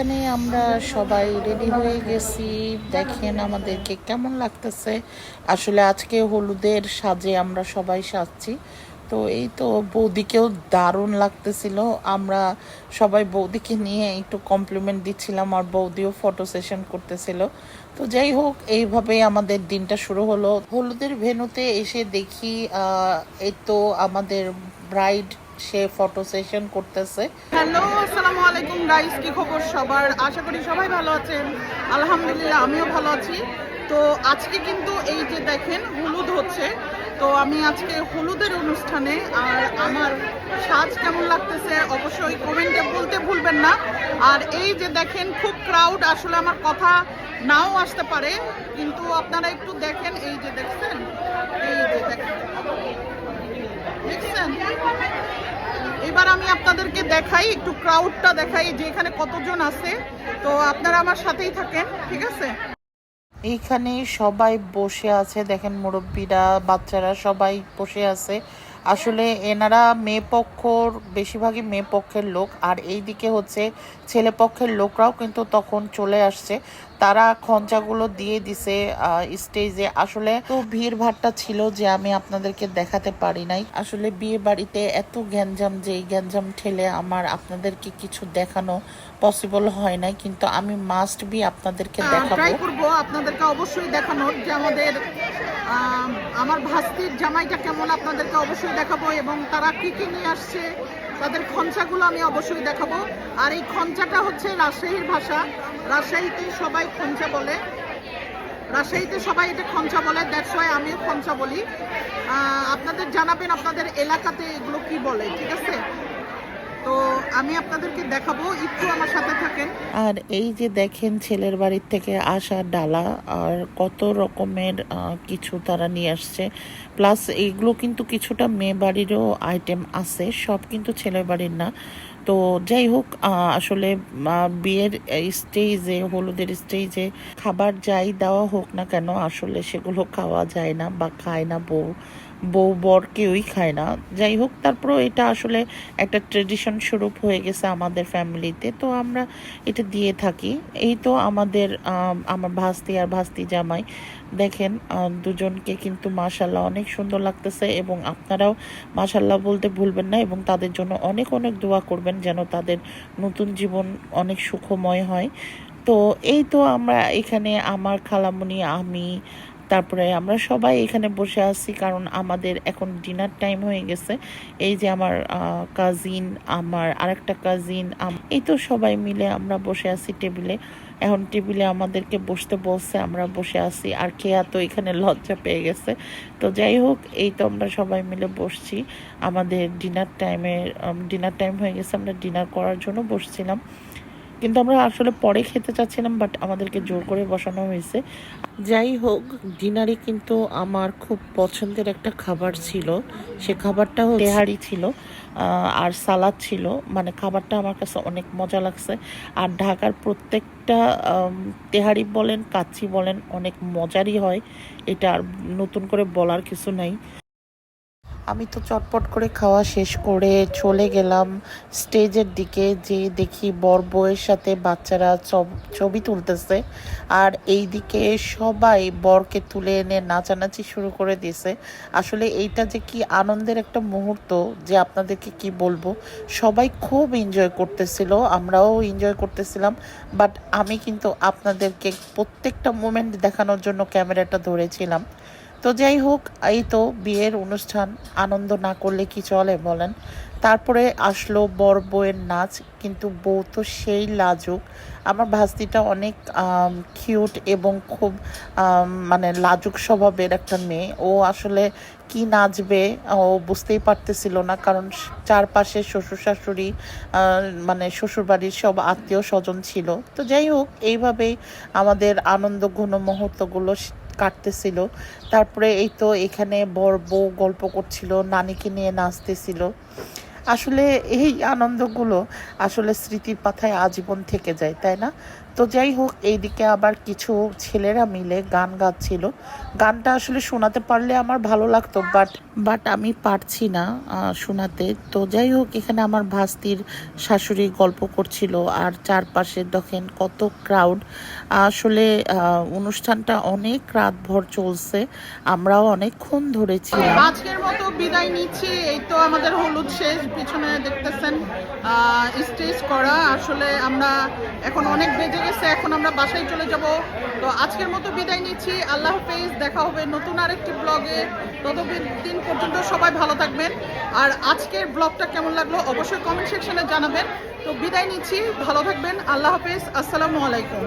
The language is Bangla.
এখানে আমরা সবাই রেডি হয়ে গেছি। দেখেন আমাদেরকে কেমন লাগতেছে। আসলে আজকে হলুদের সাজে আমরা সবাই সাজছি। তো এই তো বৌদিকেও দারুণ লাগতেছিল। আমরা সবাই বৌদিকে নিয়ে একটু কমপ্লিমেন্ট দিচ্ছিলাম আর বৌদিও ফটো সেশন করতেছিল। তো যাই হোক, এইভাবেই আমাদের দিনটা শুরু হলো। হলুদের ভেনুতে এসে দেখি এই তো আমাদের ব্রাইড সে ফটো সেশন করতেছে। হ্যালো, আসসালামু আলাইকুম গাইস কি খবর সবার? আশা করি সবাই ভালো আছেন। আলহামদুলিল্লাহ, আমিও ভালো আছি। তো আজকে কিন্তু এই যে দেখেন, হলুদ হচ্ছে। তো আমি আজকে হলুদের অনুষ্ঠানে আর আমার সাজ কেমন লাগতেছে অবশ্যই কমেন্টে বলতে ভুলবেন না। আর এই যে দেখেন, খুব ক্রাউড আসলে আমার কথা নাও আসতে পারে, কিন্তু আপনারা একটু দেখেন, এই যে দেখছেন, এই যে দেখেন দেখছেন এবার আমি আপনাদেরকে দেখাই, একটু ক্রাউডটা দেখাই, যে এখানে কতজন আছে। তো আপনারা আমার সাথেই থাকেন, ঠিক আছে? এইখানে সবাই বসে আছে, দেখেন মুরব্বীরা, বাচ্চারা সবাই বসে আছে। আসলে এনারা মেয়ে পক্ষর বেশিরভাগই মেয়ে পক্ষের লোক। আর এইদিকে হচ্ছে ছেলে পক্ষের লোকরাও কিন্তু তখন চলে আসছে। তারা খঞ্চাগুলো দিয়ে দিছে স্টেজে। আসলে তো ভিড় ভাট্টা ছিল যে আমি আপনাদেরকে দেখাতে পারি নাই। আসলে বিয়ে বাড়িতে এত গ্যাঞ্জাম যে এই গ্যাঞ্জাম ঠেলে আমার আপনাদেরকে কিছু দেখানো পসিবল হয় নাই। কিন্তু আমি মাস্ট বি আপনাদেরকে দেখাবো। আপনাদেরকে অবশ্যই দেখানোর যে আমাদের আম, আমার ভাস্তির জামাইটা কেমন আপনাদেরকে অবশ্যই দেখাবো এবং তারা কী কী নিয়ে আসছে, তাদের খঞ্চাগুলো আমি অবশ্যই দেখাবো। আর এই খঞ্চাটা হচ্ছে রাজশাহীর ভাষা। রাজশাহীতে সবাই খঞ্চা বলে। রাজশাহীতে সবাই এটা খঞ্চা বলে দ্যাটস ওয়াই আমিও খঞ্চা বলি। আপনাদের জানাবেন আপনাদের এলাকাতে এগুলো কি বলে, ঠিক আছে? তো আমি আপনাদেরকে দেখাবো, একটু আমার সাথে থাকেন। আর এই যে দেখেন ছেলের বাড়ির থেকে আসা ডালা, আর কত রকমের কিছু তারা নিয়ে আসছে। প্লাস এইগুলো কিন্তু কিছুটা মেয়ে বাড়িরও আইটেম আছে, সব কিন্তু ছেলের বাড়ির না। তো যাই হোক আসলে বিয়ের স্টেজে হলুদের স্টেজে খাবার যাই দেওয়া হোক না কেন, আসলে সেগুলো খাওয়া যায় না বা খায় না বউ। বউ বর কেউই খায় না। যাই হোক, তারপরও এটা আসলে একটা ট্রেডিশন স্বরূপ হয়ে গেছে আমাদের ফ্যামিলিতে তো। আমরা এটা দিয়ে থাকি। এই তো আমাদের আমার ভাস্তি আর ভাস্তি জামাই। দেখেন দুজনকে কিন্তু মাশাল্লাহ অনেক সুন্দর লাগতেছে এবং আপনারাও মাশাল্লাহ বলতে ভুলবেন না এবং তাদের জন্য অনেক অনেক দোয়া করবেন যেন তাদের নতুন জীবন অনেক সুখময় হয়। তো এই তো আমরা এখানে আমার খালামুনি, আমি তারপরে আমরা সবাই এখানে বসে আছি, কারণ আমাদের এখন ডিনার টাইম হয়ে গেছে। এই যে আমার কাজিন আমার আরেকটা কাজিন এই তো সবাই মিলে আমরা বসে আছি টেবিলে এখন টেবিলে আমাদেরকে বসতে বলছে, আমরা বসে আছি। আর কেয়া তো এখানে লজ্জা পেয়ে গেছে। তো যাই হোক, এই তো আমরা সবাই মিলে বসছি। আমাদের ডিনার টাইমে ডিনার টাইম হয়ে গেছে, আমরা ডিনার করার জন্য বসছিলাম। কিন্তু আমরা আসলে পরে খেতে চাচ্ছিলাম বাট আমাদেরকে জোর করে বসানো হয়েছে। যাই হোক, ডিনারে কিন্তু আমার খুব পছন্দের একটা খাবার ছিল। সে খাবারটা তেহারি ছিল আর সালাদ ছিল। মানে খাবারটা আমার কাছে অনেক মজা লাগছে। আর ঢাকার প্রত্যেকটা তেহারি বলেন, কাচ্চি বলেন, অনেক মজারই হয়। এটা আর নতুন করে বলার কিছু নাই। আমি তো চটপট করে খাওয়া শেষ করে চলে গেলাম স্টেজের দিকে, যে দেখি বর বউয়ের সাথে বাচ্চারা ছব- তুলতেছে। আর এই দিকে সবাই বরকে তুলে এনে নাচানাচি শুরু করে দিয়েছে। আসলে এইটা যে কি আনন্দের একটা মুহূর্ত যে আপনাদেরকে কি বলব, সবাই খুব এনজয় করতেছিল, আমরাও এনজয় করতেছিলাম। বাট আমি কিন্তু আপনাদেরকে প্রত্যেকটা মোমেন্ট দেখানোর জন্য ক্যামেরাটা ধরেছিলাম। তো যাই হোক, এই তো বিয়ের অনুষ্ঠান, আনন্দ না করলে কি চলে বলেন? তারপরে আসলো বর বউয়ের নাচ, কিন্তু বউ তো সেই লাজুক। আমার ভাস্তিটা অনেক কিউট এবং খুব মানে লাজুক স্বভাবের একটা মেয়ে। ও আসলে কি নাচবে, ও বুঝতেই পারতেছিল না, কারণ চারপাশে শ্বশুর শাশুড়ি মানে শ্বশুরবাড়ির সব আত্মীয় স্বজন ছিল। তো যাই হোক, এইভাবেই আমাদের আনন্দ ঘন মুহূর্তগুলো কাটতেছিল। তারপরে এই তো এখানে বর বউ গল্প করছিল, নানিকে নিয়ে নাচতেছিল। আসলে এই আনন্দগুলো আসলে স্মৃতির পাথায় আজীবন থেকে যায়, তাই না? তো যাই হোক এইদিকে আবার কিছু ছেলেরা মিলে গান গাচ্ছিল। গানটা আসলে শোনাতে পারলে আমার ভালো লাগতো বাট বাট আমি পারছি না শোনাতে। তো যাই হোক এখানে আমার ভাস্তির শাশুড়ি গল্প করছিল আর চারপাশে দেখেন কত ক্রাউড আসলে অনুষ্ঠানটা অনেক রাত ভর চলছে আমরাও অনেকক্ষণ ধরেছিলাম আজকের মতো বিদায় নিচ্ছি এই তো আমাদের হলুদ শেষ পিছনে দেখতেছেন স্টেজ করা। আসলে আমরা এখন অনেক বেজে গেছে এখন আমরা বাসায় চলে যাব। তো আজকের মতো বিদায় নিচ্ছি। আল্লাহ হাফেজ, দেখা হবে নতুন আরেকটি ব্লগে। ততদিন পর্যন্ত সবাই ভালো থাকবেন। আর আজকের ব্লগটা কেমন লাগল অবশ্যই কমেন্ট সেকশনে জানাবেন। তো বিদায় নিচ্ছি, ভালো থাকবেন। আল্লাহ হাফেজ, আসসালামু আলাইকুম।